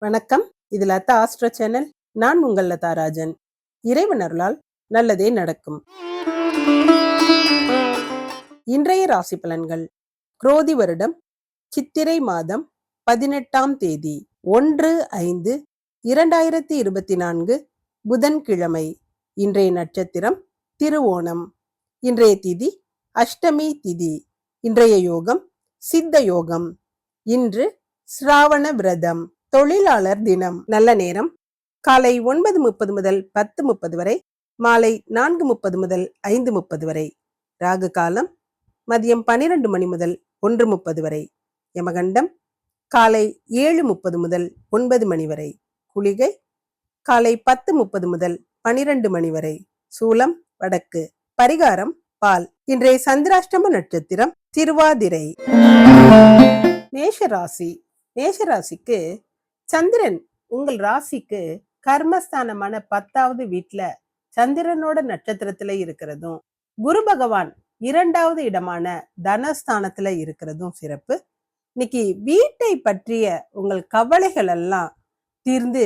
வணக்கம். இது Latha astro channel. நான் உங்கள் லதா ராஜன். இறைவன் அருளால் நல்லதே நடக்கும். இன்றைய ராசி பலன்கள். குரோதி வருடம் சித்திரை மாதம் பதினெட்டாம் தேதி ஒன்று ஐந்து இரண்டாயிரத்தி இருபத்தி நான்கு புதன்கிழமை. இன்றைய நட்சத்திரம் திருவோணம். இன்றைய திதி அஷ்டமி திதி. இன்றைய யோகம் சித்த யோகம். இன்று சிராவண விரதம். தொழிலாளர் தினம். நல்ல நேரம். காலை ஒன்பது முப்பது முதல் பத்து முப்பது வரை. மாலை நான்கு முப்பது முதல் ஐந்து முப்பது வரை. ராகு காலம் மதியம் பனிரெண்டு மணி முதல் ஒன்று முப்பது வரை. யமகண்டம் காலை ஏழு முப்பது முதல் ஒன்பது மணி வரை. குளிகை காலை பத்து முப்பது முதல் பனிரெண்டு மணி வரை. சூலம் வடக்கு. பரிகாரம் பால். இன்றைய சந்திராஷ்டம நட்சத்திரம் திருவாதிரை. மேஷராசி. மேஷராசிக்கு சந்திரன் உங்கள் ராசிக்கு கர்மஸ்தானமான பத்தாவது வீட்டுல சந்திரனோட நட்சத்திரத்துல இருக்கிறதும் குரு பகவான் இரண்டாவது இடமான தனஸ்தானத்துல இருக்கிறதும் சிறப்பு. இன்னைக்கு வீட்டை பற்றிய உங்கள் கவலைகள் எல்லாம் தீர்ந்து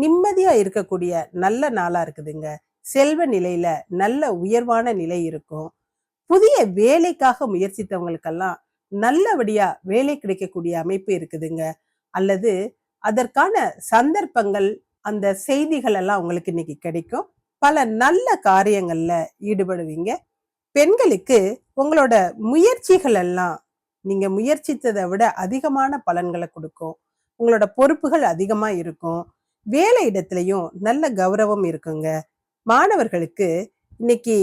நிம்மதியா இருக்கக்கூடிய நல்ல நாளா இருக்குதுங்க. செல்வ நிலையில நல்ல உயர்வான நிலை இருக்கும். புதிய வேலைக்காக முயற்சித்தவங்களுக்கெல்லாம் நல்லபடியா வேலை கிடைக்கக்கூடிய அமைப்பு இருக்குதுங்க. அல்லது அதற்கான சந்தர்ப்பங்கள் அந்த செய்திகள் எல்லாம் உங்களுக்கு இன்னைக்கு கிடைக்கும். பல நல்ல காரியங்கள்ல ஈடுபடுவீங்க. பெண்களுக்கு உங்களோட முயற்சிகள் எல்லாம் நீங்க முயற்சித்ததை விட அதிகமான பலன்களை கொடுக்கும். உங்களோட பொறுப்புகள் அதிகமா இருக்கும். வேலை இடத்துலையும் நல்ல கௌரவம் இருக்குங்க. மாணவர்களுக்கு இன்னைக்கு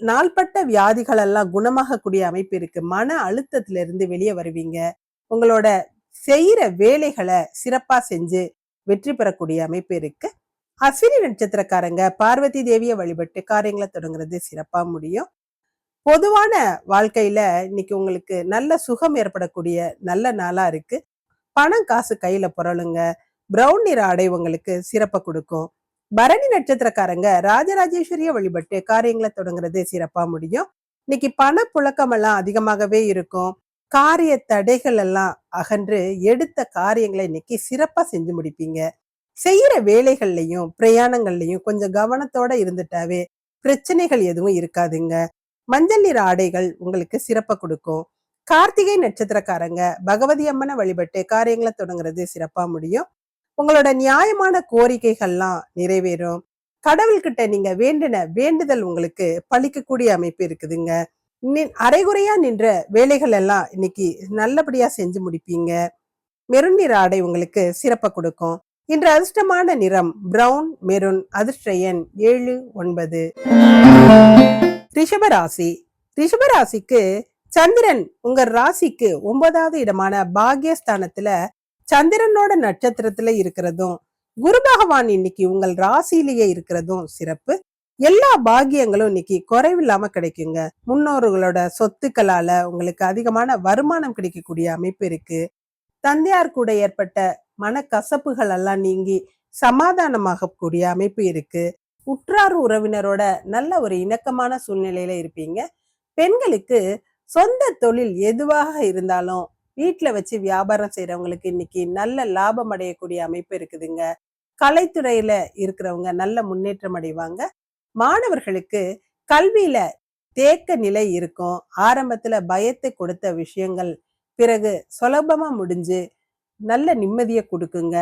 நாள்பட்ட வியாதிகள் எல்லாம் குணமாகக்கூடிய அமைப்பு இருக்கு. மன அழுத்தத்திலிருந்து வெளியே வருவீங்க. உங்களோட செய்யற வேலைகளை சிறப்பா செஞ்சு வெற்றி பெறக்கூடிய அமைப்பு இருக்கு. அஸ்வினி நட்சத்திரக்காரங்க பார்வதி தேவியை வழிபட்டு காரியங்களை தொடங்குறது சிறப்பா முடியும். பொதுவான வாழ்க்கையில இன்னைக்கு உங்களுக்கு நல்ல சுகம் ஏற்படக்கூடிய நல்ல நாளா இருக்கு. பணம் காசு கையில புரளுங்க. பிரவுன் நிற ஆடை உங்களுக்கு சிறப்பை கொடுக்கும். பரணி நட்சத்திரக்காரங்க ராஜராஜேஸ்வரிய வழிபட்டு காரியங்களை தொடங்குறது சிறப்பா முடியும். இன்னைக்கு பண புழக்கம் எல்லாம் அதிகமாகவே இருக்கும். காரிய தடைகள் எல்லாம் அகன்று எடுத்த காரியங்களை இன்னைக்கு சிறப்பா செஞ்சு முடிப்பீங்க. செய்யற வேலைகள்லையும் பிரயாணங்கள்லையும் கொஞ்சம் கவனத்தோட இருந்துட்டாவே பிரச்சனைகள் எதுவும் இருக்காதுங்க. மஞ்சள் நிற ஆடைகள் உங்களுக்கு சிறப்பை கொடுக்கும். கார்த்திகை நட்சத்திரக்காரங்க பகவதி அம்மனை வழிபட்டு காரியங்களை தொடங்குறது சிறப்பா முடியும். உங்களோட நியாயமான கோரிக்கைகள்லாம் நிறைவேறும். கடவுள்கிட்ட நீங்க வேண்டின வேண்டுதல் உங்களுக்கு பழிக்கக்கூடிய அமைப்பு இருக்குதுங்க. அரைகுறையா நின்ற வேலைகள் எல்லாம் இன்னைக்கு நல்லபடியா செஞ்சு முடிப்பீங்க. மெருன் நிற ஆடை உங்களுக்கு சிறப்பை கொடுக்கும். இன்று அதிர்ஷ்டமான நிறம் பிரவுன் மெருன் அதிர்ஷ்ட எண் ஏழு ஒன்பது. ரிஷபராசி. ரிஷபராசிக்கு சந்திரன் உங்க ராசிக்கு ஒன்பதாவது இடமான பாக்யஸ்தானத்துல சந்திரனோட நட்சத்திரத்துல இருக்கிறதும் குரு பகவான் இன்னைக்கு உங்கள் ராசியிலேயே இருக்கிறதும் சிறப்பு. எல்லா பாக்கியங்களும் இன்னைக்கு குறைவில்லாம கிடைக்குங்க. முன்னோர்களோட சொத்துக்களால உங்களுக்கு அதிகமான வருமானம் கிடைக்கக்கூடிய அமைப்பு இருக்கு. தந்தையார் கூட ஏற்பட்ட மனக்கசப்புகள் எல்லாம் நீங்கி சமாதானமாகக்கூடிய அமைப்பு இருக்கு. உற்றார் உறவினரோட நல்ல ஒரு இணக்கமான சூழ்நிலையில இருப்பீங்க. பெண்களுக்கு சொந்த தொழில் எதுவாக இருந்தாலும் வீட்டில் வச்சு வியாபாரம் செய்யறவங்களுக்கு இன்னைக்கு நல்ல லாபம் அடையக்கூடிய அமைப்பு இருக்குதுங்க. கலைத்துறையில இருக்கிறவங்க நல்ல முன்னேற்றம் அடைவாங்க. மாணவர்களுக்கு கல்வியில தேக்க நிலை இருக்கும். ஆரம்பத்துல பயத்தை கொடுத்த விஷயங்கள் பிறகு சுலபமா முடிஞ்சு நல்ல நிம்மதியை கொடுக்குங்க.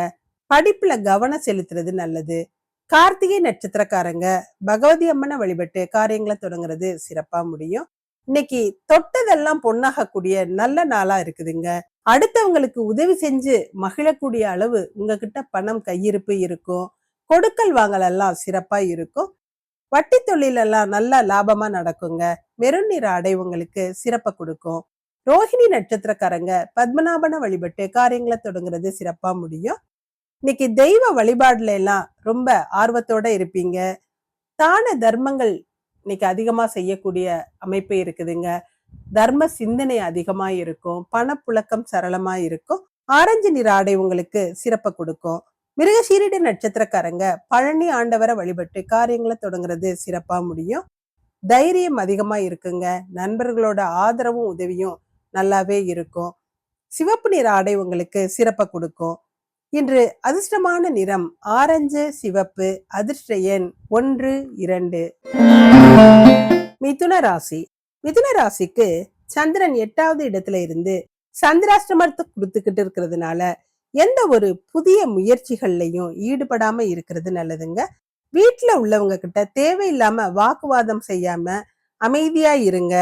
படிப்புல கவனம் செலுத்துறது நல்லது. கார்த்திகை நட்சத்திரக்காரங்க பகவதி அம்மனை வழிபட்டு காரியங்களை தொடங்குறது சிறப்பா முடியும். இன்னைக்கு தொட்டதெல்லாம் பொண்ணாகக்கூடிய நல்ல நாளா இருக்குதுங்க. அடுத்தவங்களுக்கு உதவி செஞ்சு மகிழக்கூடிய அளவு உங்ககிட்ட பணம் கையிருப்பு இருக்கும். கொடுக்கல் வாங்கல் எல்லாம் சிறப்பா இருக்கும். வட்டி தொழிலெல்லாம் நல்லா லாபமா நடக்குங்க. மெருநீர் நிற ஆடை உங்களுக்கு சிறப்பை கொடுக்கும். ரோஹிணி நட்சத்திரக்காரங்க பத்மநாபன வழிபட்டு காரியங்களை தொடங்குறது சிறப்பா முடியும். இன்னைக்கு தெய்வ வழிபாடுல எல்லாம் ரொம்ப ஆர்வத்தோட இருப்பீங்க. தான தர்மங்கள் இன்னைக்கு அதிகமா செய்யக்கூடிய அமைப்பு இருக்குதுங்க. தர்ம சிந்தனை அதிகமா இருக்கும். பணப்புழக்கம் சரளமா இருக்கும். ஆரஞ்சு நிற ஆடை உங்களுக்கு சிறப்பை கொடுக்கும். மிருகசீரிட நட்சத்திரக்காரங்க பழனி ஆண்டவரை வழிபட்டு காரியங்களை தொடங்குறது சிறப்பா முடியும். தைரியம் அதிகமா இருக்குங்க. நண்பர்களோட ஆதரவும் உதவியும் நல்லாவே இருக்கும். சிவப்பு நிற ஆடை உங்களுக்கு சிறப்பை கொடுக்கும். இன்று அதிர்ஷ்டமான நிறம் ஆரஞ்சு சிவப்பு அதிர்ஷ்ட எண் ஒன்று இரண்டு. மிதுன ராசி. மிதுன ராசிக்கு சந்திரன் எட்டாவது இடத்துல இருந்து சந்திராஷ்டமத்தை கொடுத்துக்கிட்டு இருக்கிறதுனால எந்த ஒரு புதிய முயற்சிகள்லையும் ஈடுபடாம இருக்கிறது நல்லதுங்க. வீட்டுல உள்ளவங்க கிட்ட தேவையில்லாம வாக்குவாதம் செய்யாம அமைதியா இருங்க.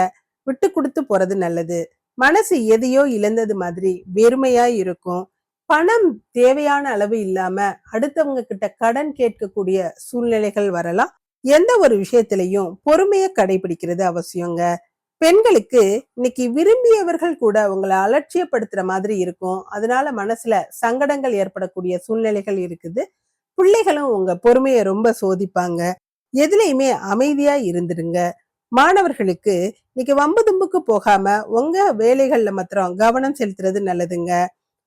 விட்டு கொடுத்து போறது நல்லது. மனசு எதையோ இழந்தது மாதிரி வெறுமையா இருக்கும். பணம் தேவையான அளவு இல்லாம அடுத்தவங்க கிட்ட கடன் கேட்கக்கூடிய சூழ்நிலைகள் வரலாம். எந்த ஒரு விஷயத்திலையும் பொறுமையை கடைபிடிக்கிறது அவசியங்க. பெண்களுக்கு இன்னைக்கு விரும்பியவர்கள் கூட உங்களை அலட்சியப்படுத்துற மாதிரி இருக்கும். அதனால மனசுல சங்கடங்கள் ஏற்படக்கூடிய சூழ்நிலைகள் இருக்குது. பிள்ளைகளும் உங்க பொறுமையை ரொம்ப சோதிப்பாங்க. எதுலையுமே அமைதியா இருந்துடுங்க. மாணவர்களுக்கு இன்னைக்கு வம்பு தும்புக்கு போகாம உங்க வேலைகள்ல மாத்திரம் கவனம் செலுத்துறது நல்லதுங்க.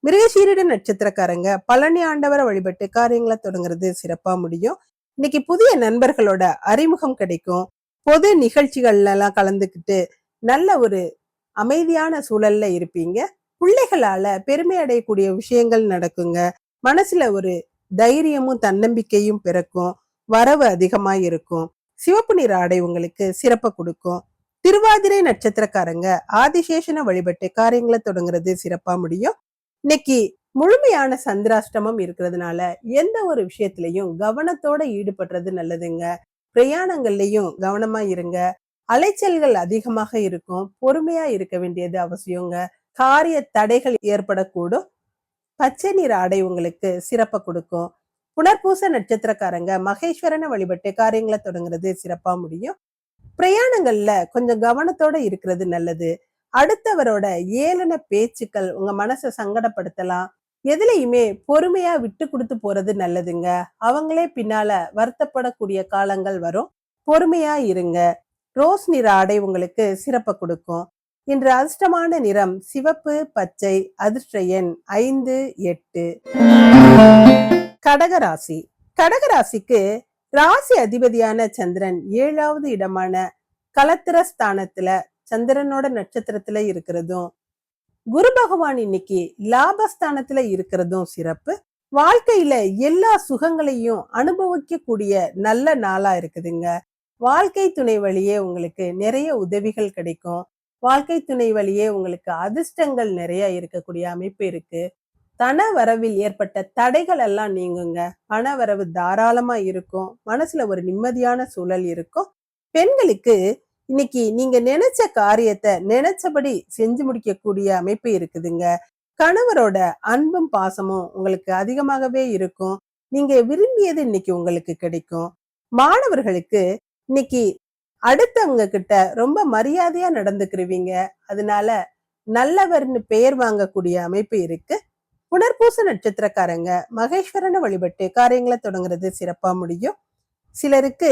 மிருகசீரிட நட்சத்திரக்காரங்க பழனி ஆண்டவரை வழிபட்டு காரியங்களை தொடங்குறது சிறப்பா முடியும். இன்னைக்கு புதிய நண்பர்களோட அறிமுகம் கிடைக்கும். பொது நிகழ்ச்சிகள்லாம் கலந்துக்கிட்டு நல்ல ஒரு அமைதியான சூழல்ல இருப்பீங்க. பிள்ளைகளால பெருமை அடையக்கூடிய விஷயங்கள் நடக்குங்க. மனசுல ஒரு தைரியமும் தன்னம்பிக்கையும் பிறக்கும். வரவு அதிகமா இருக்கும். சிவப்பு நிற ஆடை உங்களுக்கு சிறப்பை கொடுக்கும். திருவாதிரை நட்சத்திரக்காரங்க ஆதிசேஷனை வழிபட்டு காரியங்களை தொடங்குறது சிறப்பா முடியும். இன்னைக்கு முழுமையான சந்திராஷ்டமம் இருக்கிறதுனால எந்த ஒரு விஷயத்திலையும் கவனத்தோட ஈடுபடுறது நல்லதுங்க. பிரயாணங்கள்லையும் கவனமா இருங்க. அலைச்சல்கள் அதிகமாக இருக்கும். பொறுமையா இருக்க வேண்டியது அவசியங்க. காரிய தடைகள் ஏற்படக்கூடும். பச்சை நிற ஆடை உங்களுக்கு சிறப்பை கொடுக்கும். புனர்பூச நட்சத்திரக்காரங்க மகேஸ்வரனை வழிபட்டு காரியங்களை தொடங்குறது சிறப்பா முடியும். பிரயாணங்கள்ல கொஞ்சம் கவனத்தோட இருக்கிறது நல்லது. அடுத்தவரோட ஏளன பேச்சுக்கள் உங்க மனசை சங்கடப்படுத்தலாம். எதுலையுமே பொறுமையா விட்டு கொடுத்து போறது நல்லதுங்க. அவங்களே பின்னால வருத்தப்படக்கூடிய காலங்கள் வரும். பொறுமையா இருங்க. ரோஸ் நிற ஆடை உங்களுக்கு சிறப்பை கொடுக்கும். இன்று அதிர்ஷ்டமான நிறம் சிவப்பு பச்சை அதிர்ஷ்ட எண் ஐந்து எட்டு. கடகராசி கடகராசிக்கு ராசி அதிபதியான சந்திரன் ஏழாவது இடமான கலத்திர ஸ்தானத்துல சந்திரனோட நட்சத்திரத்துல இருக்கிறதும் குரு பகவான் இன்னைக்கு லாபஸ்தானத்துல இருக்கிறதும் சிறப்பு. வாழ்க்கையில எல்லா சுகங்களையும் அனுபவிக்கக்கூடிய நல்ல நாளா இருக்குதுங்க. வாழ்க்கை துணை வழியே உங்களுக்கு நிறைய உதவிகள் கிடைக்கும். வாழ்க்கை துணை வழியே உங்களுக்கு அதிர்ஷ்டங்கள் நிறைய இருக்கக்கூடிய அமைப்பு இருக்கு. தன வரவில் ஏற்பட்ட தடைகள் எல்லாம் நீங்குங்க. பண வரவு தாராளமா இருக்கும். மனசுல ஒரு நிம்மதியான சூழல் இருக்கும். பெண்களுக்கு இன்னைக்கு நீங்க நினைச்ச காரியத்தை நினைச்சபடி செஞ்சு முடிக்கக்கூடிய அமைப்பு இருக்குதுங்க. கணவரோட அன்பும் பாசமும் உங்களுக்கு அதிகமாகவே இருக்கும். நீங்க விரும்பியது இன்னைக்கு உங்களுக்கு கிடைக்கும். மாணவர்களுக்கு இன்னைக்கு அடுத்தவங்க கிட்ட ரொம்ப மரியாதையா நடந்துக்கிருவீங்க. அதனால நல்லவர்னு பெயர் வாங்கக்கூடிய அமைப்பு இருக்கு. புனர்பூச நட்சத்திரக்காரங்க மகேஸ்வரனை வழிபட்டு காரியங்களை தொடங்குறது சிறப்பா முடியும். சிலருக்கு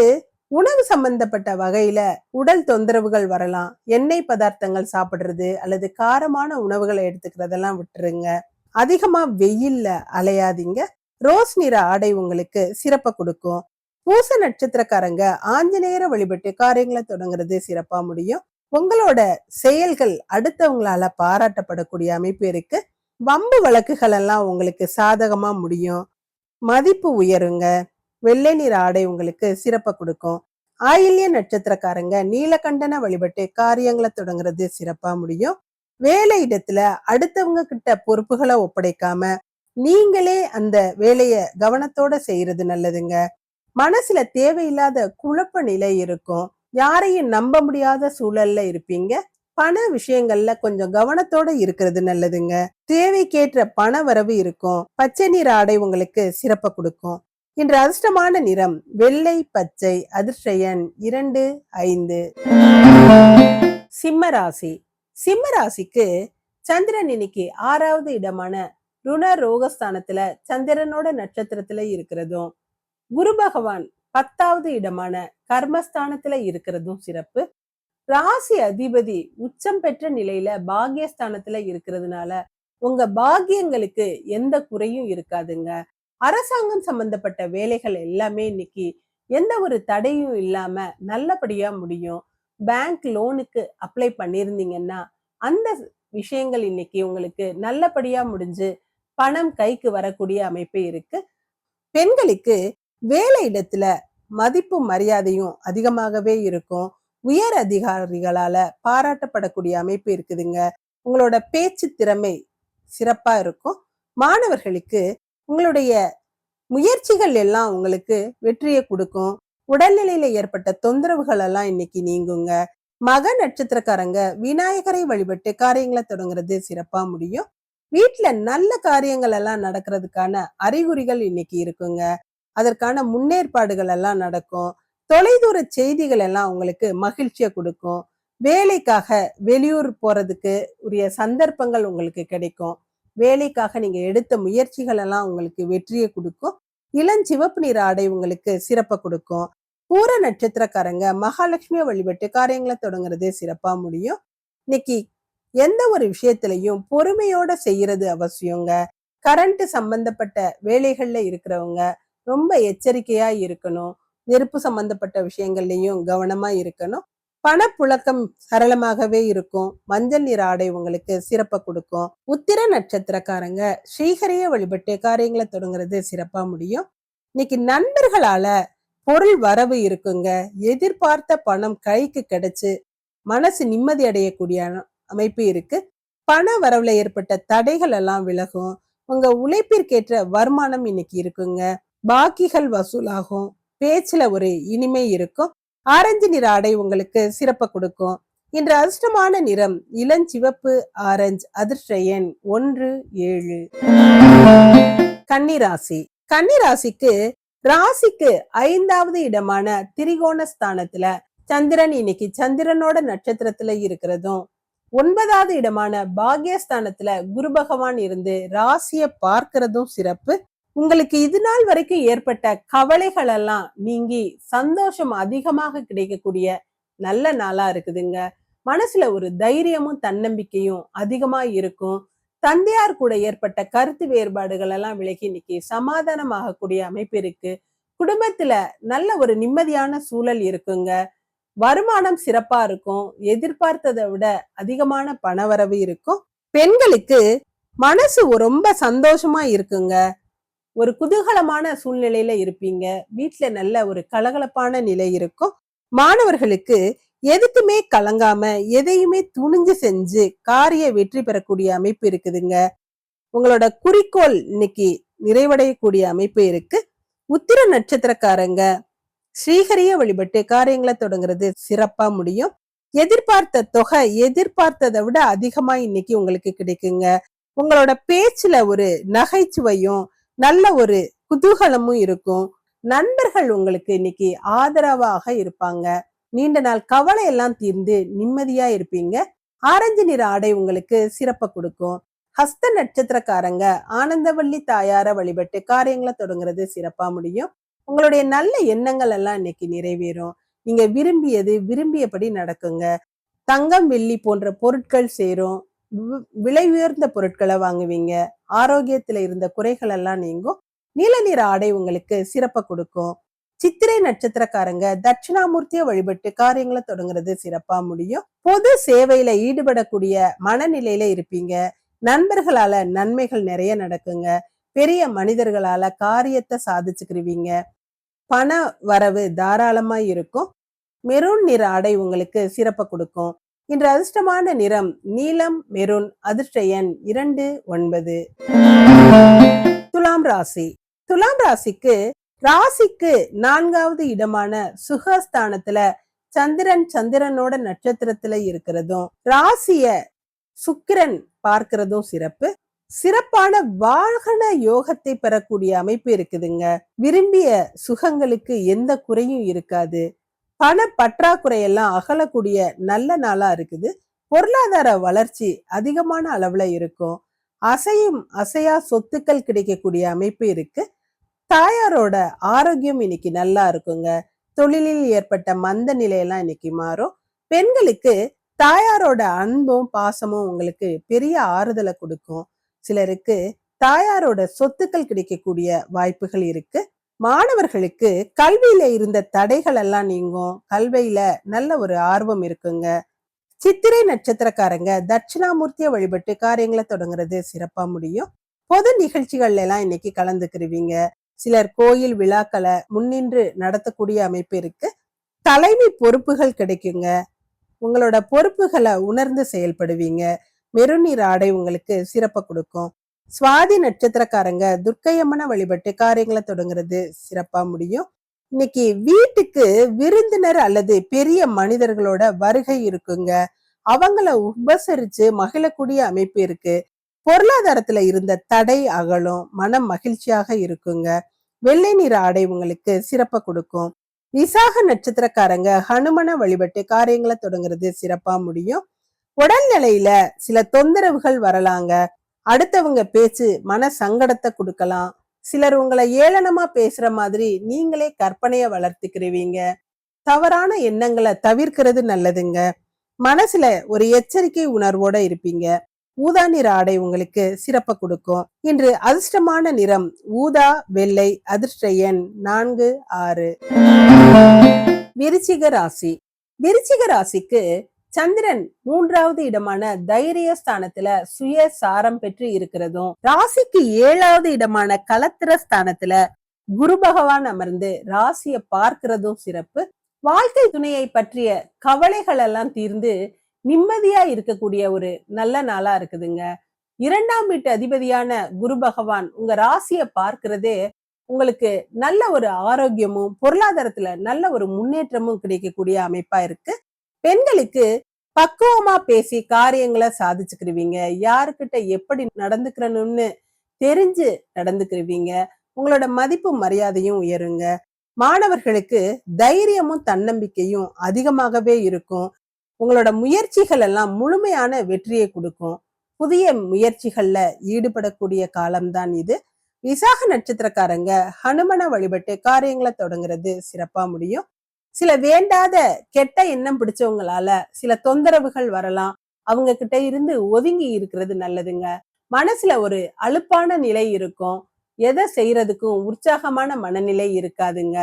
உணவு சம்பந்தப்பட்ட வகையில உடல் தொந்தரவுகள் வரலாம் எண்ணெய் பதார்த்தங்கள் சாப்பிடுறது அல்லது காரமான உணவுகளை எடுத்துக்கிறதெல்லாம் விட்டுருங்க. அதிகமா வெயில்ல அலையாதீங்க. ரோஸ் நிற ஆடை உங்களுக்கு சிறப்பை கொடுக்கும். பூச நட்சத்திரக்காரங்க ஆஞ்சநேயரை வழிபட்டு காரியங்களை தொடங்குறது சிறப்பா முடியும். உங்களோட செயல்கள் அடுத்தவங்களால பாராட்டப்படக்கூடிய அமைப்பு இருக்கு. வம்பு வழக்குகள் எல்லாம் உங்களுக்கு சாதகமா முடியும். மதிப்பு உயருங்க. வெள்ளை நிற ஆடை உங்களுக்கு சிறப்பை கொடுக்கும். ஆயில்ய நட்சத்திரக்காரங்க நீலகண்டனை வழிபட்டு காரியங்களை தொடங்குறது சிறப்பா முடியும். வேலை இடத்துல அடுத்தவங்க கிட்ட பொறுப்புகளை ஒப்படைக்காம நீங்களே அந்த வேலைய கவனத்தோட செய்யறது நல்லதுங்க. மனசுல தேவையில்லாத குழப்ப நிலை இருக்கும். யாரையும் நம்ப முடியாத சூழல்ல இருப்பீங்க. பண விஷயங்கள்ல கொஞ்சம் கவனத்தோட இருக்கிறது நல்லதுங்க. தேவைக்கேற்ற பண வரவு இருக்கும். பச்சை நீர் ஆடை உங்களுக்கு சிறப்பை கொடுக்கும். இன்று அதிர்ஷ்டமான நிறம் வெள்ளை பச்சை அதிர்ஷயன் இரண்டு ஐந்து. சிம்ம ராசி. சிம்ம ராசிக்கு சந்திரன் இன்னைக்கு ஆறாவது இடமான ருண ரோகஸ்தானத்துல சந்திரனோட நட்சத்திரத்துல இருக்கிறதும் குரு பகவான் பத்தாவது இடமான கர்மஸ்தானத்துல இருக்கிறதும் சிறப்பு. ராசி அதிபதி உச்சம் பெற்ற நிலையில பாகியஸ்தானத்துல இருக்கிறதுனால உங்க பாகியங்களுக்கு எந்த குறையும் இருக்காதுங்க. அரசாங்கம் சம்பந்தப்பட்ட வேலைகள் எல்லாமே இன்னைக்கு எந்த ஒரு தடையும் இல்லாம நல்லபடியா முடியும். பேங்க் லோனுக்கு அப்ளை பண்ணியிருந்தீங்கன்னா அந்த விஷயங்கள் இன்னைக்கு உங்களுக்கு நல்லபடியா முடிஞ்சு பணம் கைக்கு வரக்கூடிய அமைப்பு இருக்கு. பெண்களுக்கு வேலை இடத்துல மதிப்பும் மரியாதையும் அதிகமாகவே இருக்கும். உயர் அதிகாரிகளால பாராட்டப்படக்கூடிய அமைப்பு இருக்குதுங்க. உங்களோட பேச்சு திறமை சிறப்பா இருக்கும். மாணவர்களுக்கு உங்களுடைய முயற்சிகள் எல்லாம் உங்களுக்கு வெற்றியை கொடுக்கும். உடல்நிலையில ஏற்பட்ட தொந்தரவுகள் எல்லாம் இன்னைக்கு நீங்குங்க. மக நட்சத்திரக்காரங்க விநாயகரை வழிபட்டு காரியங்களை தொடங்குறது சிறப்பா முடியும். வீட்டுல நல்ல காரியங்கள் எல்லாம் நடக்கிறதுக்கான அறிகுறிகள் இன்னைக்கு இருக்குங்க. அதற்கான முன்னேற்பாடுகள் எல்லாம் நடக்கும். தொலைதூர செய்திகள் எல்லாம் உங்களுக்கு மகிழ்ச்சியை கொடுக்கும். வேலைக்காக வெளியூர் போறதுக்கு உரிய சந்தர்ப்பங்கள் உங்களுக்கு கிடைக்கும். வேலைக்காக நீங்க எடுத்த முயற்சிகள் எல்லாம் உங்களுக்கு வெற்றியை கொடுக்கும். இளஞ்சிவப்பு நிற ஆடை உங்களுக்கு சிறப்பை கொடுக்கும். பூர நட்சத்திரக்காரங்க மகாலட்சுமியை வழிபட்டு காரியங்களை தொடங்குறதே சிறப்பா முடியும். இன்னைக்கு எந்த ஒரு விஷயத்திலையும் பொறுமையோட செய்யறது அவசியங்க. கரண்ட் சம்பந்தப்பட்ட வேலைகள்ல இருக்கிறவங்க ரொம்ப எச்சரிக்கையா இருக்கணும். நெருப்பு சம்பந்தப்பட்ட விஷயங்கள்லயும் கவனமா இருக்கணும். பணப்புழக்கம் சரளமாகவே இருக்கும். மஞ்சள் நிற ஆடை உங்களுக்கு சிறப்பை கொடுக்கும். உத்திர நட்சத்திரக்காரங்க ஸ்ரீஹரிய வழிபட்டு காரியங்களை தொடங்குறது சிறப்பா முடியும். இன்னைக்கு நண்பர்களால பொருள் வரவு இருக்குங்க. எதிர்பார்த்த பணம் கைக்கு கிடைச்சு மனசு நிம்மதி அடையக்கூடிய அமைப்பு இருக்கு. பண வரவுல ஏற்பட்ட தடைகள் எல்லாம் விலகும். உங்க உழைப்பிற்கேற்ற வருமானம் இன்னைக்கு இருக்குங்க. பாக்கிகள் வசூலாகும். பேச்சுல ஒரு இனிமை இருக்கும். ஆரஞ்சு நிற ஆடை உங்களுக்கு சிறப்பை கொடுக்கும். இன்று அதிர்ஷ்டமான நிறம் இளஞ்சிவப்பு ஆரஞ்சு அதிர்ஷ்ட எண் ஒன்று ஏழு. கன்னிராசி. கன்னிராசிக்கு ராசிக்கு ஐந்தாவது இடமான திரிகோண ஸ்தானத்துல சந்திரன் இன்னைக்கு சந்திரனோட நட்சத்திரத்துல இருக்கிறதும் ஒன்பதாவது இடமான பாக்யஸ்தானத்துல குரு பகவான் இருந்து ராசிய பார்க்கிறதும் சிறப்பு. உங்களுக்கு இது நாள் வரைக்கும் ஏற்பட்ட கவலைகள் எல்லாம் நீங்கி சந்தோஷம் அதிகமாக கிடைக்கக்கூடிய நல்ல நாளா இருக்குதுங்க. மனசுல ஒரு தைரியமும் தன்னம்பிக்கையும் அதிகமா இருக்கும். தந்தையார் கூட ஏற்பட்ட கருத்து வேறுபாடுகள் எல்லாம் விலகி இன்னைக்கு சமாதானமாகக்கூடிய அமைப்பு இருக்கு. குடும்பத்துல நல்ல ஒரு நிம்மதியான சூழல் இருக்குங்க. வருமானம் சிறப்பா இருக்கும். எதிர்பார்த்ததை விட அதிகமான பணவரவு இருக்கும். பெண்களுக்கு மனசு ரொம்ப சந்தோஷமா இருக்குங்க. ஒரு குதூகலமான சூழ்நிலையில இருப்பீங்க. வீட்டுல நல்ல ஒரு கலகலப்பான நிலை இருக்கும். மாணவர்களுக்கு எதுக்குமே கலங்காம எதையுமே துணிஞ்சு செஞ்சு காரிய வெற்றி பெறக்கூடிய அமைப்பு இருக்குதுங்க. உங்களோட குறிக்கோள் இன்னைக்கு நிறைவடையக்கூடிய அமைப்பு இருக்கு. உத்திர நட்சத்திரக்காரங்க ஸ்ரீஹரிய வழிபட்டு காரியங்களை தொடங்குறது சிறப்பா முடியும். எதிர்பார்த்த தொகை எதிர்பார்த்ததை விட அதிகமா இன்னைக்கு உங்களுக்கு கிடைக்குங்க. உங்களோட பேச்சுல ஒரு நகைச்சுவையும் நல்ல ஒரு குதூகலமும் இருக்கும். நண்பர்கள் உங்களுக்கு இன்னைக்கு ஆதரவாக இருப்பாங்க. நீண்ட நாள் கவலை எல்லாம் தீர்ந்து நிம்மதியா இருப்பீங்க. ஆரஞ்சு நிற ஆடை உங்களுக்கு சிறப்பை கொடுக்கும். ஹஸ்த நட்சத்திரக்காரங்க ஆனந்தவள்ளி தாயார வழிபட்டு காரியங்களை தொடங்குறது சிறப்பா முடியும். உங்களுடைய நல்ல எண்ணங்கள் எல்லாம் இன்னைக்கு நிறைவேறும். நீங்க விரும்பியது விரும்பியபடி நடக்குங்க. தங்கம் வெள்ளி போன்ற பொருட்கள் சேரும். விலை உயர்ந்த பொருட்களை வாங்குவீங்க. ஆரோக்கியத்துல இருந்த குறைகள் எல்லாம் நீங்கும். நீல நிற ஆடை உங்களுக்கு சிறப்பை கொடுக்கும். சித்திரை நட்சத்திரக்காரங்க தட்சிணாமூர்த்தியை வழிபட்டு காரியங்களை தொடங்குறது சிறப்பா முடியும். பொது சேவையில ஈடுபடக்கூடிய மனநிலையில இருப்பீங்க. நண்பர்களால நன்மைகள் நிறைய நடக்குங்க. பெரிய மனிதர்களால காரியத்தை சாதிச்சுக்கிருவீங்க. பண வரவு தாராளமா இருக்கும். மெரூன் நிற ஆடை உங்களுக்கு சிறப்பை கொடுக்கும். இன்று அதிர்ஷ்டமான நிறம் நீலம் மெருன் அதிர்ஷ்ட எண் இரண்டு ஒன்பது. துலாம் ராசி. துலாம் ராசிக்கு ராசிக்கு நான்காவது இடமான சுகஸ்தானத்துல சந்திரன் சந்திரனோட நட்சத்திரத்துல இருக்கிறதும் ராசிய சுக்கிரன் பார்க்கிறதும் சிறப்பு. சிறப்பான வாகன யோகத்தை பெறக்கூடிய அமைப்பு இருக்குதுங்க. விரும்பிய சுகங்களுக்கு எந்த குறையும் இருக்காது. பண பற்றாக்குறையெல்லாம் அகலக்கூடிய நல்ல நாளா இருக்குது. பொருளாதார வளர்ச்சி அதிகமான அளவுல இருக்கும். அசையும் அசையா சொத்துக்கள் கிடைக்கக்கூடிய அமைப்பு இருக்கு. தாயாரோட ஆரோக்கியம் இன்னைக்கு நல்லா இருக்குங்க. தொழிலில் ஏற்பட்ட மந்த நிலையெல்லாம் இன்னைக்கு மாறும். பெண்களுக்கு தாயாரோட அன்பும் பாசமும் உங்களுக்கு பெரிய ஆறுதலை கொடுக்கும். சிலருக்கு தாயாரோட சொத்துக்கள் கிடைக்கக்கூடிய வாய்ப்புகள் இருக்கு. மாணவர்களுக்கு கல்வியில இருந்த தடைகள் எல்லாம் நீங்கும். கல்வியில நல்ல ஒரு ஆர்வம் இருக்குங்க. சித்திரை நட்சத்திரக்காரங்க தட்சிணாமூர்த்தியை வழிபட்டு காரியங்களை தொடங்குறது சிறப்பா முடியும். பொது நிகழ்ச்சிகள்ல எல்லாம் இன்னைக்கு கலந்துக்கிருவீங்க. சிலர் கோயில் விழாக்களை முன்னின்று நடத்தக்கூடிய அமைப்பு இருக்கு. தலைமை பொறுப்புகள் கிடைக்குங்க. உங்களோட பொறுப்புகளை உணர்ந்து செயல்படுவீங்க. மெருநீர் ஆடை உங்களுக்கு சிறப்பை கொடுக்கும். சுவாதி நட்சத்திரக்காரங்க துர்க்கையம்மனை வழிபட்டு காரியங்களை தொடங்குறது சிறப்பா முடியும். இன்னைக்கு வீட்டுக்கு விருந்தினர் அல்லது பெரிய மனிதர்களோட வருகை இருக்குங்க. அவங்கள உபசரிச்சு மகிழக்கூடிய அமைப்பு இருக்கு. பொருளாதாரத்துல இருந்த தடை அகலும் மனம் மகிழ்ச்சியாக இருக்குங்க. வெள்ளை நிற ஆடை உங்களுக்கு சிறப்பை கொடுக்கும். விசாக நட்சத்திரக்காரங்க ஹனுமனை வழிபட்டு காரியங்களை தொடங்குறது சிறப்பா முடியும். உடல்நிலையில சில தொந்தரவுகள் வரலாங்க. அடுத்தவங்க பேச்சு மன சங்கடத்தை கொடுக்கலாம். சிலர் உங்களை ஏளனமா பேசுற மாதிரி நீங்களே கற்பனைய வளர்த்துக்கிருவீங்க. தவறான எண்ணங்களை தவிர்க்கிறது நல்லதுங்க. மனசுல ஒரு எச்சரிக்கை உணர்வோட இருப்பீங்க. ஊதா நிற ஆடை உங்களுக்கு சிறப்ப கொடுக்கும். இன்று அதிர்ஷ்டமான நிறம் ஊதா வெள்ளை அதிர்ஷ்ட எண் நான்கு ஆறு. விருச்சிக ராசி. விருச்சிக ராசிக்கு சந்திரன் மூன்றாவது இடமான தைரிய ஸ்தானத்துல சுய சாரம் பெற்று இருக்கிறதும் ராசிக்கு ஏழாவது இடமான கலத்திர ஸ்தானத்துல குரு பகவான் அமர்ந்து ராசிய பார்க்கிறதும் சிறப்பு. வாழ்க்கை துணையை பற்றிய கவலைகள் எல்லாம் தீர்ந்து நிம்மதியா இருக்கக்கூடிய ஒரு நல்ல நாளா இருக்குதுங்க. இரண்டாம் வீட்டு அதிபதியான குரு பகவான் உங்க ராசிய பார்க்கிறதே உங்களுக்கு நல்ல ஒரு ஆரோக்கியமும் பொருளாதாரத்துல நல்ல ஒரு முன்னேற்றமும் கிடைக்கக்கூடிய அமைப்பா இருக்கு. பெண்களுக்கு பக்குவமா பேசி காரியங்களை சாதிச்சுக்கிருவீங்க. யாருக்கிட்ட எப்படி நடந்துக்கிறணும்னு தெரிஞ்சு நடந்துக்கிருவீங்க. உங்களோட மதிப்பு மரியாதையும் உயருங்க. மாணவர்களுக்கு தைரியமும் தன்னம்பிக்கையும் அதிகமாகவே இருக்கும். உங்களோட முயற்சிகள் எல்லாம் முழுமையான வெற்றியை கொடுக்கும். புதிய முயற்சிகள்ல ஈடுபடக்கூடிய காலம்தான் இது. விசாக நட்சத்திரக்காரங்க ஹனுமனை வழிபட்டு காரியங்களை தொடங்குறது சிறப்பா முடியும். சில வேண்டாத கெட்ட எண்ணம் பிடிச்சவங்களால சில தொந்தரவுகள் வரலாம். அவங்க கிட்ட இருந்து ஒதுங்கி இருக்கிறது நல்லதுங்க. மனசுல ஒரு அலுப்பான நிலை இருக்கும். எதை செய்யறதுக்கும் உற்சாகமான மனநிலை இருக்காதுங்க.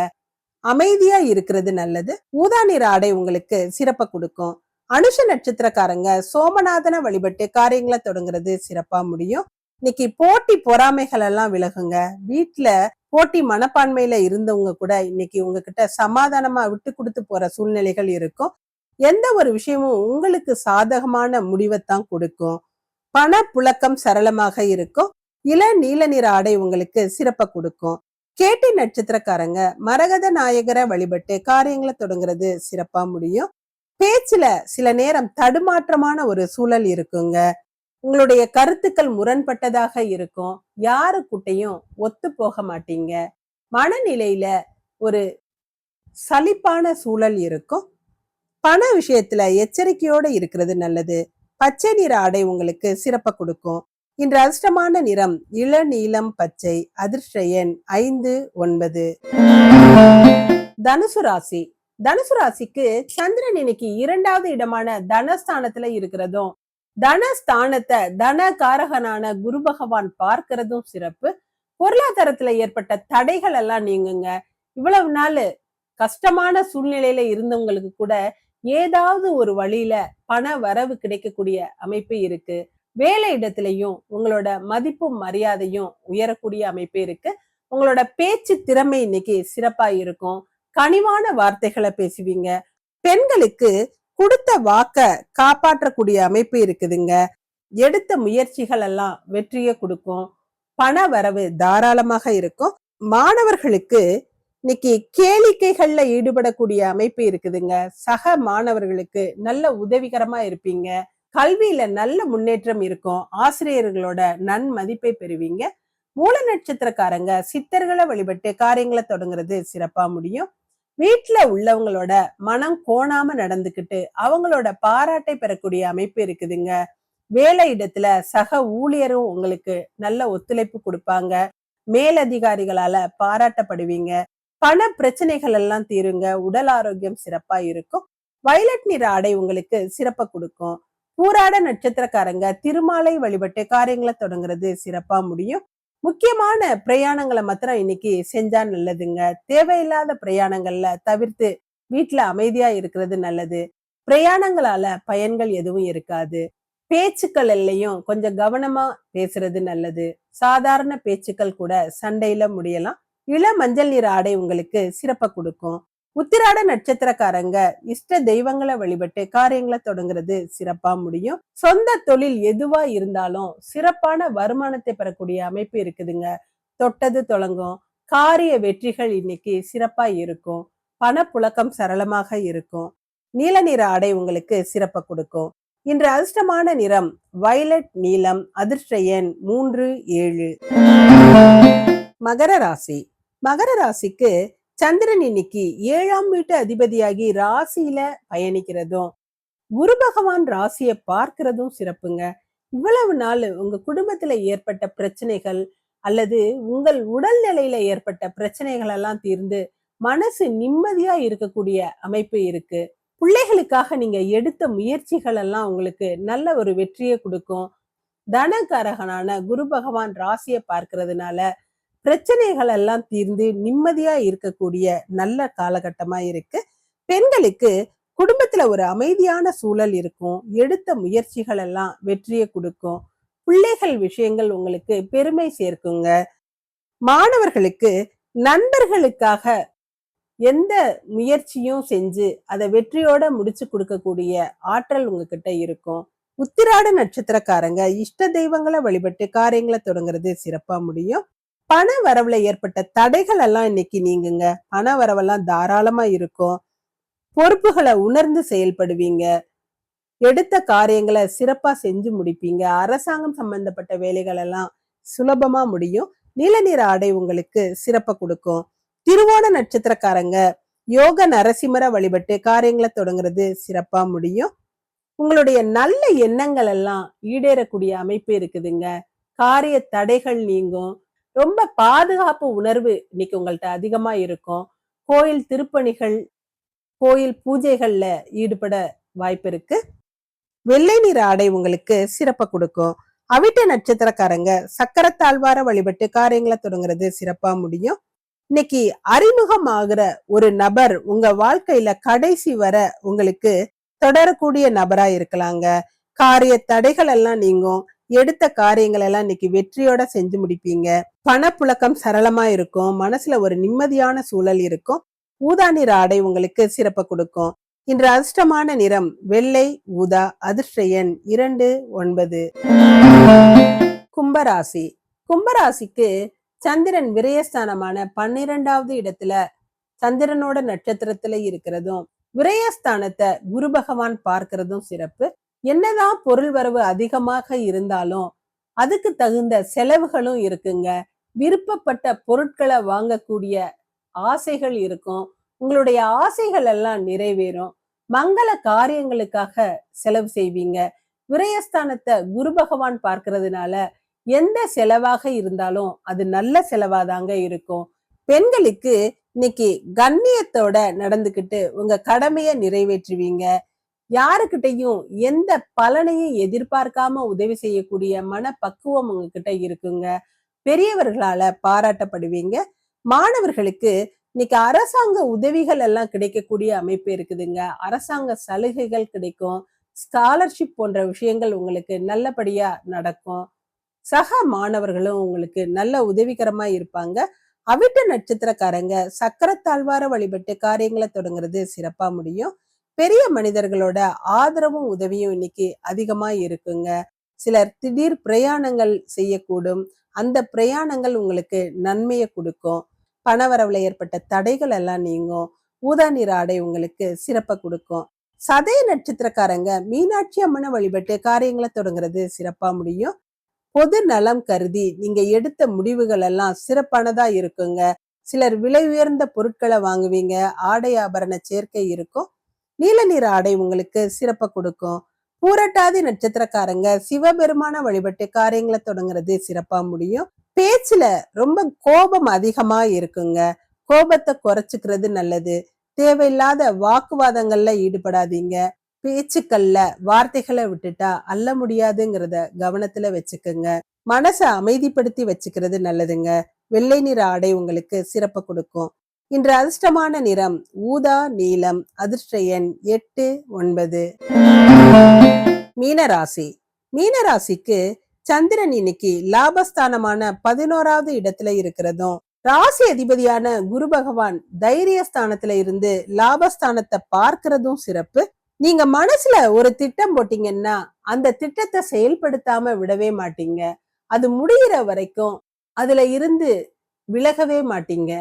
அமைதியா இருக்கிறது நல்லது. ஊதா நிற ஆடை உங்களுக்கு சிறப்பை கொடுக்கும். அனுஷ நட்சத்திரக்காரங்க சோமநாதனை வழிபட்டு காரியங்களை தொடங்குறது சிறப்பா முடியும். இன்னைக்கு போட்டி பொறாமைகள் எல்லாம் விலகுங்க. வீட்டுல போட்டி மனப்பான்மையில இருந்தவங்க கூட இன்னைக்கு உங்ககிட்ட சமாதானமா விட்டு கொடுத்து போற சூழ்நிலைகள் இருக்கும். எந்த ஒரு விஷயமும் உங்களுக்கு சாதகமான முடிவைத்தான் கொடுக்கும். பண புழக்கம் சரளமாக இருக்கும். இள நீல நிற ஆடை உங்களுக்கு சிறப்பை கொடுக்கும். கேட்டி நட்சத்திரக்காரங்க மரகத நாயகரை வழிபட்டு காரியங்களை தொடங்குறது சிறப்பா முடியும். பேச்சுல சில நேரம் தடுமாற்றமான ஒரு சூழல் இருக்குங்க. உங்களுடைய கருத்துக்கள் முரண்பட்டதாக இருக்கும். யாருக்கிட்டையும் ஒத்து போக மாட்டீங்க. மனநிலையில ஒரு சலிப்பான சூழல் இருக்கும். பண விஷயத்துல எச்சரிக்கையோட இருக்கிறது நல்லது. பச்சை நிற ஆடை உங்களுக்கு சிறப்ப கொடுக்கும். இன்று அதிர்ஷ்டமான நிறம் இளநீலம் பச்சை அதிர்ஷ்ட எண் ஐந்து ஒன்பது. தனுசு ராசி. தனுசு ராசிக்கு சந்திரன் இன்னைக்கு இரண்டாவது இடமான தனஸ்தானத்துல இருக்கிறதும் தனஸ்தானத்தை தன காரகனான குரு பகவான் பார்க்கிறதும் சிறப்பு. பொருளாதாரத்துல ஏற்பட்ட தடைகள் எல்லாம் நீங்குங்க. இவ்வளவு நாள் கஷ்டமான சூழ்நிலையில இருந்தவங்களுக்கு கூட ஏதாவது ஒரு வழியில பண வரவு கிடைக்கக்கூடிய அமைப்பு இருக்கு. வேலை இடத்துலையும் உங்களோட மதிப்பும் மரியாதையும் உயரக்கூடிய அமைப்பு இருக்கு. உங்களோட பேச்சு திறமை இன்னைக்கு சிறப்பா இருக்கும். கனிவான வார்த்தைகளை பேசுவீங்க. பெண்களுக்கு கொடுத்த வாக்க காப்பாற்றக்கூடிய அமைப்பு இருக்குதுங்க. எடுத்த முயற்சிகள் எல்லாம் வெற்றியை கொடுக்கும். பண வரவு தாராளமாக இருக்கும். மாணவர்களுக்கு இன்னைக்கு கேளிக்கைகள்ல ஈடுபடக்கூடிய அமைப்பு இருக்குதுங்க. சக மாணவர்களுக்கு நல்ல உதவிகரமா இருப்பீங்க. கல்வியில நல்ல முன்னேற்றம் இருக்கும். ஆசிரியர்களோட நன்மதிப்பை பெறுவீங்க. மூல நட்சத்திரக்காரங்க சித்தர்களை வழிபட்டு காரியங்களை தொடங்குறது சிறப்பா முடியும். வீட்டுல உள்ளவங்களோட மனம் கோணாம நடந்துக்கிட்டு அவங்களோட பாராட்டை பெறக்கூடிய அமைப்பு இருக்குதுங்க. வேலை இடத்துல சக ஊழியரும் உங்களுக்கு நல்ல ஒத்துழைப்பு கொடுப்பாங்க. மேலதிகாரிகளால பாராட்டப்படுவீங்க. பண பிரச்சனைகள் எல்லாம் தீருங்க. உடல் ஆரோக்கியம் சிறப்பா இருக்கும். வயலட் நிற ஆடை உங்களுக்கு சிறப்பை கொடுக்கும். பூராட நட்சத்திரக்காரங்க திருமாலை வழிபட்டு காரியங்களை தொடங்குறது சிறப்பா முடியும். முக்கியமான பிரயாணங்களை மாத்திரம் இன்னைக்கு செஞ்சா நல்லதுங்க. தேவையில்லாத பிரயாணங்கள்ல தவிர்த்து வீட்டுல அமைதியா இருக்கிறது நல்லது. பிரயாணங்களால பயன்கள் எதுவும் இருக்காது. பேச்சுக்கள் எல்லையும் கொஞ்சம் கவனமா பேசுறது நல்லது. சாதாரண பேச்சுக்கள் கூட சண்டையில முடியலாம். இள மஞ்சள் நிற ஆடை உங்களுக்கு சிறப்ப கொடுக்கும். உத்திராட நட்சத்திரக்காரங்க இஷ்ட தெய்வங்களை வழிபட்டு காரியங்களை தொடங்குறது சிறப்பா முடியும். சொந்த தொழில் எதுவா இருந்தாலும் சிறப்பான வருமானத்தை பெறக்கூடிய அமைப்பு இருக்குதுங்க. தொட்டது தொடங்கும். காரிய வெற்றிகள் இன்னைக்கு சிறப்பா இருக்கும். பணப்புழக்கம் சரளமாக இருக்கும். நீல நிற ஆடை உங்களுக்கு சிறப்பை கொடுக்கும். இன்று அதிர்ஷ்டமான நிறம் வயலட் நீலம் அதிர்ஷ்ட எண் மூன்று ஏழு. மகர ராசி. மகர ராசிக்கு சந்திரன் இன்னைக்கு ஏழாம் வீட்டு அதிபதியாகி ராசியில பயணிக்கிறதும் குரு பகவான் ராசியை பார்க்கிறதும் சிறப்புங்க. இவ்வளவு நாள் உங்க குடும்பத்துல ஏற்பட்ட பிரச்சனைகள் அல்லது உங்கள் உடல் நிலையில ஏற்பட்ட பிரச்சனைகள் எல்லாம் தீர்ந்து மனசு நிம்மதியா இருக்கக்கூடிய அமைப்பு இருக்கு. பிள்ளைகளுக்காக நீங்க எடுத்த முயற்சிகள் எல்லாம் உங்களுக்கு நல்ல ஒரு வெற்றியை கொடுக்கும். தனகாரகனான குரு பகவான் ராசியை பார்க்கறதுனால பிரச்சனைகள் எல்லாம் தீர்ந்து நிம்மதியா இருக்கக்கூடிய நல்ல காலகட்டமா இருக்கு. பெண்களுக்கு குடும்பத்துல ஒரு அமைதியான சூழல் இருக்கும். எடுத்த முயற்சிகள் எல்லாம் வெற்றியை கொடுக்கும். பிள்ளைகள் விஷயங்கள் உங்களுக்கு பெருமை சேர்க்குங்க. மாணவர்களுக்கு நண்பர்களுக்காக எந்த முயற்சியும் செஞ்சு அதை வெற்றியோட முடிச்சு கொடுக்கக்கூடிய ஆற்றல் உங்ககிட்ட இருக்கும். உத்திராட நட்சத்திரக்காரங்க இஷ்ட தெய்வங்களை வழிபட்டு காரியங்களை தொடங்குறது சிறப்பா முடியும். பண வரவுல ஏற்பட்ட தடைகள் எல்லாம் இன்னைக்கு நீங்குங்க. பண வரவெல்லாம் தாராளமா இருக்கும். பொறுப்புகளை உணர்ந்து செயல்படுவீங்க. எடுத்த காரியங்களை சிறப்பா செஞ்சு முடிப்பீங்க. அரசாங்கம் சம்பந்தப்பட்ட வேலைகள் எல்லாம் சுலபமா முடியும். நீல நிற ஆடை உங்களுக்கு சிறப்பை கொடுக்கும். திருவோண நட்சத்திரக்காரங்க யோக நரசிம்மர வழிபட்டு காரியங்களை தொடங்குறது சிறப்பா முடியும். உங்களுடைய நல்ல எண்ணங்கள் எல்லாம் ஈடேறக்கூடிய அமைப்பு இருக்குதுங்க. காரிய தடைகள் நீங்கும். ரொம்ப பாதுகாப்பு உணர்வு இன்னைக்கு உங்கள்கிட்ட அதிகமா இருக்கும். கோயில் திருப்பணிகள் கோயில் பூஜைகள்ல ஈடுபட வாய்ப்பு இருக்கு. வெள்ளை நிற ஆடை உங்களுக்கு சிறப்பை கொடுக்கும். அவிட்ட நட்சத்திரக்காரங்க சக்கரத்தாழ்வார வழிபட்டு காரியங்களை தொடங்குறது சிறப்பா முடியும். இன்னைக்கு அறிமுகம் ஆகுற ஒரு நபர் உங்க வாழ்க்கையில கடைசி வர உங்களுக்கு தொடரக்கூடிய நபரா இருக்கலாங்க. காரிய தடைகள் எல்லாம் நீங்கும். எடுத்த காரியங்கள் எல்லாம் இன்னைக்கு வெற்றியோட செஞ்சு முடிப்பீங்க. பணப்புழக்கம் சரளமா இருக்கும். மனசுல ஒரு நிம்மதியான சூழல் இருக்கும். ஊதா நிற ஆடை உங்களுக்கு சிறப்பை கொடுக்கும். இன்று அதிர்ஷ்டமான நிறம் வெள்ளை ஊதா அதிர்ஷ்ட எண் இரண்டு ஒன்பது. கும்பராசி. கும்பராசிக்கு சந்திரன் விரயஸ்தானமான பன்னிரெண்டாவது இடத்துல சந்திரனோட நட்சத்திரத்துல இருக்கிறதும் விரயஸ்தானத்தை குரு பகவான் பார்க்கிறதும் சிறப்பு. என்னதான் பொருள் வரவு அதிகமாக இருந்தாலும் அதுக்கு தகுந்த செலவுகளும் இருக்குங்க. விருப்பப்பட்ட பொருட்களை வாங்கக்கூடிய ஆசைகள் இருக்கும். உங்களுடைய ஆசைகள் எல்லாம் நிறைவேறும். மங்கள காரியங்களுக்காக செலவு செய்வீங்க. விரயஸ்தானத்தை குரு பகவான் பார்க்கறதுனால எந்த செலவாக இருந்தாலும் அது நல்ல செலவாதாங்க இருக்கும். பெண்களுக்கு இன்னைக்கு கண்ணியத்தோட நடந்துக்கிட்டு உங்க கடமையை நிறைவேற்றுவீங்க. யாருக்கிட்டையும் எந்த பலனையும் எதிர்பார்க்காம உதவி செய்யக்கூடிய மனப்பக்குவம் உங்ககிட்ட இருக்குங்க. பெரியவர்களால பாராட்டப்படுவீங்க. மாணவர்களுக்கு இன்னைக்கு அரசாங்க உதவிகள் எல்லாம் கிடைக்கக்கூடிய அமைப்பு இருக்குதுங்க. அரசாங்க சலுகைகள் கிடைக்கும். ஸ்காலர்ஷிப் போன்ற விஷயங்கள் உங்களுக்கு நல்லபடியா நடக்கும். சக மாணவர்களும் உங்களுக்கு நல்ல உதவிகரமா இருப்பாங்க. அவிட்ட நட்சத்திரக்காரங்க சக்கரத்தாழ்வார வழிபட்டு காரியங்களை தொடங்குறது சிறப்பா முடியும். பெரிய மனிதர்களோட ஆதரவும் உதவியும் இன்னைக்கு அதிகமா இருக்குங்க. சிலர் திடீர் பிரயாணங்கள் செய்யக்கூடும். அந்த பிரயாணங்கள் உங்களுக்கு நன்மையை கொடுக்கும். பணவரவுல ஏற்பட்ட தடைகள் எல்லாம் நீங்கும். ஊதா நிற ஆடை உங்களுக்கு சிறப்பை கொடுக்கும். சதய நட்சத்திரக்காரங்க மீனாட்சி அம்மனை வழிபட்டு காரியங்களை தொடங்குறது சிறப்பா முடியும். பொது நலம் கருதி நீங்க எடுத்த முடிவுகள் எல்லாம் சிறப்பானதா இருக்குங்க. சிலர் விலை உயர்ந்த பொருட்களை வாங்குவீங்க. ஆடை ஆபரண சேர்க்கை இருக்கும். நீல நிற ஆடை உங்களுக்கு சிறப்பை கொடுக்கும். பூரட்டாதி நட்சத்திரக்காரங்க சிவபெருமான வழிபட்டு காரியங்களை தொடங்குறது சிறப்பா முடியும். பேச்சுல ரொம்ப கோபம் அதிகமா இருக்குங்க. கோபத்தை குறைச்சிக்கிறது நல்லது. தேவையில்லாத வாக்குவாதங்கள்ல ஈடுபடாதீங்க. பேச்சுக்கள்ல வார்த்தைகளை விட்டுட்டா அல்ல முடியாதுங்கிறத கவனத்துல வச்சுக்கோங்க. மனசை அமைதிப்படுத்தி வச்சுக்கிறது நல்லதுங்க. வெள்ளை நிற ஆடை உங்களுக்கு சிறப்பு கொடுக்கும். இன்று அதிர்ஷ்டமான நிறம் ஊதா நீலம் அதிர்ஷ்ட எண் எட்டு ஒன்பது. மீனராசி. மீனராசிக்கு சந்திரன் இன்னைக்கு லாபஸ்தானமான பதினோராவது இடத்துல இருக்கிறதும் ராசி அதிபதியான குரு பகவான் தைரிய ஸ்தானத்துல இருந்து லாபஸ்தானத்தை பார்க்கிறதும் சிறப்பு. நீங்க மனசுல ஒரு திட்டம் போட்டீங்கன்னா அந்த திட்டத்தை செயல்படுத்தாம விடவே மாட்டீங்க. அது முடியிற வரைக்கும் அதுல இருந்து விலகவே மாட்டீங்க.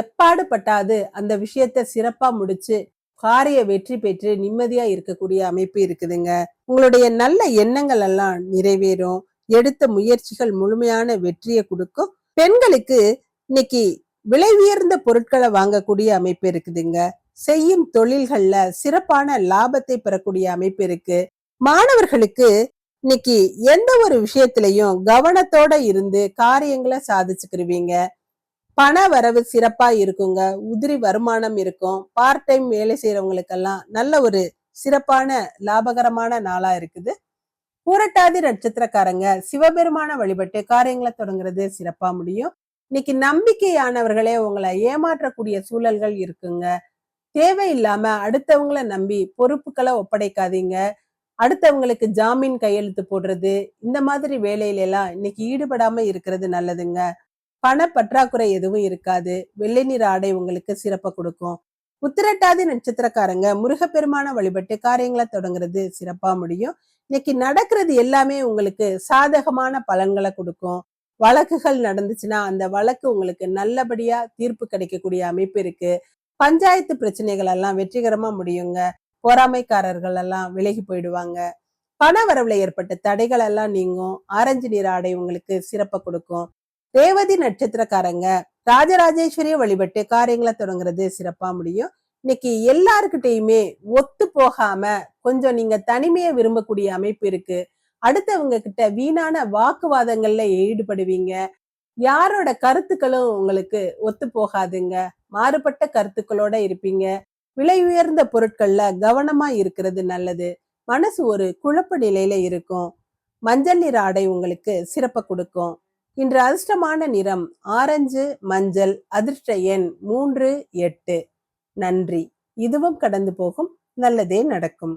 எப்பாடு பட்டாது அந்த விஷயத்த சிறப்பா முடிச்சு காரிய வெற்றி பெற்று நிம்மதியா இருக்கக்கூடிய அமைப்பு இருக்குதுங்க. உங்களுடைய நல்ல எண்ணங்கள் எல்லாம் நிறைவேறும். எடுத்த முயற்சிகள் முழுமையான வெற்றியை கொடுக்கும். பெண்களுக்கு இன்னைக்கு விலை உயர்ந்த பொருட்களை வாங்கக்கூடிய அமைப்பு இருக்குதுங்க. செய்யும் தொழில்கள்ல சிறப்பான லாபத்தை பெறக்கூடிய அமைப்பு இருக்கு. மாணவர்களுக்கு இன்னைக்கு எந்த ஒரு விஷயத்திலையும் கவனத்தோட இருந்து காரியங்களை சாதிச்சுக்கிருவீங்க. பண வரவு சிறப்பா இருக்குங்க. உதிரி வருமானம் இருக்கும். பார்ட் டைம் வேலை செய்யறவங்களுக்கெல்லாம் நல்ல ஒரு சிறப்பான லாபகரமான நாளா இருக்குது. பூரட்டாதி நட்சத்திரக்காரங்க சிவபெருமான வழிபட்டு காரியங்களை தொடங்குறது சிறப்பா முடியும். இன்னைக்கு நம்பிக்கையானவர்களே உங்களை ஏமாற்றக்கூடிய சூழல்கள் இருக்குங்க. தேவையில்லாம அடுத்தவங்களை நம்பி பொறுப்புகளை ஒப்படைக்காதீங்க. அடுத்தவங்களுக்கு ஜாமீன் கையெழுத்து போடுறது இந்த மாதிரி வேலையில எல்லாம் இன்னைக்கு ஈடுபடாம இருக்கிறது நல்லதுங்க. பண பற்றாக்குறை எதுவும் இருக்காது. வெள்ளை நிற ஆடை உங்களுக்கு சிறப்பை கொடுக்கும். உத்திரட்டாதி நட்சத்திரக்காரங்க முருகப்பெருமான வழிபட்டு காரியங்களை தொடங்குறது சிறப்பா முடியும். இன்னைக்கு நடக்கிறது எல்லாமே உங்களுக்கு சாதகமான பலன்களை கொடுக்கும். வழக்குகள் நடந்துச்சுன்னா அந்த வழக்கு உங்களுக்கு நல்லபடியா தீர்ப்பு கிடைக்கக்கூடிய அமைப்பு இருக்கு. பஞ்சாயத்து பிரச்சனைகள் எல்லாம் வெற்றிகரமா முடியுங்க. பொறாமைக்காரர்கள் எல்லாம் விலகி போயிடுவாங்க. பண வரவுல ஏற்பட்ட தடைகள் எல்லாம் நீங்கும். ஆரஞ்சு நீர் ஆடை உங்களுக்கு சிறப்பை கொடுக்கும். ரேவதி நட்சத்திரக்காரங்க ராஜராஜேஸ்வரிய வழிபட்டு காரியங்களை தொடங்குறது சிறப்பா முடியும். இன்னைக்கு எல்லாருக்கிட்டையுமே ஒத்து போகாம கொஞ்சம் நீங்க தனிமையை விரும்பக்கூடிய அமைப்பு இருக்கு. அடுத்தவங்க கிட்ட வீணான வாக்குவாதங்கள்ல ஈடுபடுவீங்க. யாரோட கருத்துக்களும் உங்களுக்கு ஒத்து போகாதுங்க. மாறுபட்ட கருத்துக்களோட இருப்பீங்க. விலை உயர்ந்த பொருட்கள்ல கவனமா இருக்கிறது நல்லது. மனசு ஒரு குழப்ப நிலையில இருக்கும். மஞ்சள் நிற ஆடை உங்களுக்கு சிறப்பை கொடுக்கும். இன்று அதிர்ஷ்டமான நிறம் ஆரஞ்சு மஞ்சள் அதிர்ஷ்ட எண் மூன்று எட்டு. நன்றி. இதுவும் கடந்து போகும். நல்லதே நடக்கும்.